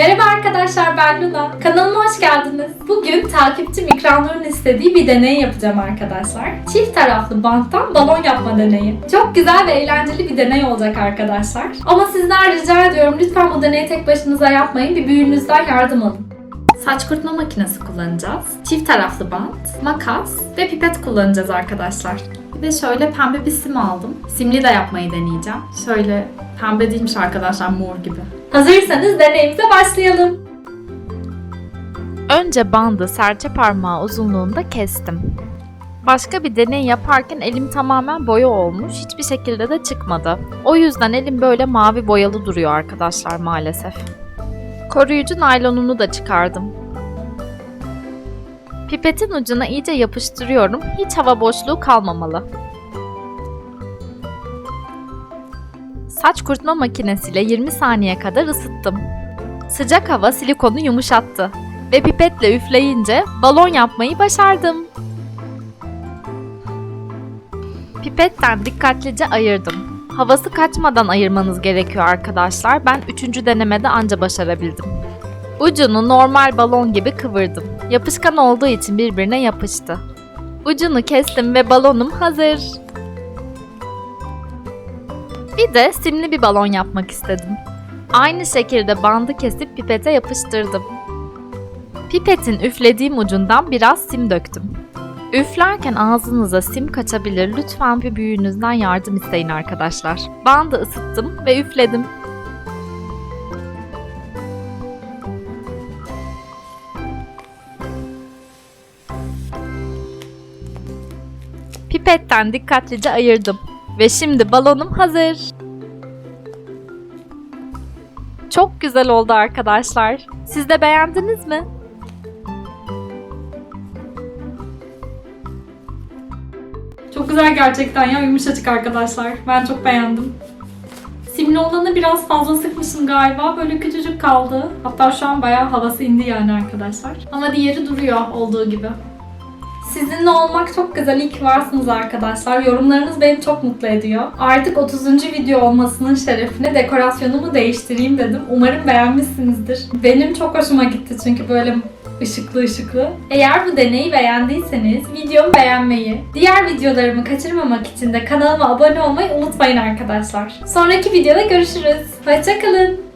Merhaba arkadaşlar ben Luna. Kanalıma hoş geldiniz. Bugün takipçim İkranur'un istediği bir deney yapacağım arkadaşlar. Çift taraflı banttan balon yapma deneyi. Çok güzel ve eğlenceli bir deney olacak arkadaşlar. Ama sizden rica ediyorum lütfen bu deneyi tek başınıza yapmayın. Bir büyüğünüzden yardım alın. Saç kurutma makinesi kullanacağız. Çift taraflı bant, makas ve pipet kullanacağız arkadaşlar. Bir de şöyle pembe bir sim aldım. Simli de yapmayı deneyeceğim. Şöyle pembe değilmiş arkadaşlar mor gibi. Hazırsanız deneyimize başlayalım. Önce bandı serçe parmağı uzunluğunda kestim. Başka bir deney yaparken elim tamamen boya olmuş, hiçbir şekilde de çıkmadı. O yüzden elim böyle mavi boyalı duruyor arkadaşlar maalesef. Koruyucu naylonunu da çıkardım. Pipetin ucuna iyice yapıştırıyorum, hiç hava boşluğu kalmamalı. Saç kurutma makinesiyle 20 saniye kadar ısıttım. Sıcak hava silikonu yumuşattı ve pipetle üfleyince balon yapmayı başardım. Pipetten dikkatlice ayırdım. Havası kaçmadan ayırmanız gerekiyor arkadaşlar. Ben üçüncü denemede anca başarabildim. Ucunu normal balon gibi kıvırdım. Yapışkan olduğu için birbirine yapıştı. Ucunu kestim ve balonum hazır. Bir de simli bir balon yapmak istedim. Aynı şekilde bandı kesip pipete yapıştırdım. Pipetin üflediğim ucundan biraz sim döktüm. Üflerken ağzınıza sim kaçabilir. Lütfen bir büyüğünüzden yardım isteyin arkadaşlar. Bandı ısıttım ve üfledim. Pipetten dikkatlice ayırdım ve şimdi balonum hazır. Çok güzel oldu arkadaşlar. Siz de beğendiniz mi? Çok güzel gerçekten ya yumuşacık arkadaşlar. Ben çok beğendim. Simli olanı biraz fazla sıkmışım galiba. Böyle küçücük kaldı. Hatta şu an bayağı havası indi yani arkadaşlar. Ama diğeri duruyor olduğu gibi. Sizinle olmak çok güzel. İyi ki varsınız arkadaşlar. Yorumlarınız beni çok mutlu ediyor. Artık 30. video olmasının şerefine dekorasyonumu değiştireyim dedim. Umarım beğenmişsinizdir. Benim çok hoşuma gitti çünkü böyle ışıklı ışıklı. Eğer bu deneyi beğendiyseniz videomu beğenmeyi, diğer videolarımı kaçırmamak için de kanalıma abone olmayı unutmayın arkadaşlar. Sonraki videoda görüşürüz. Hoşçakalın.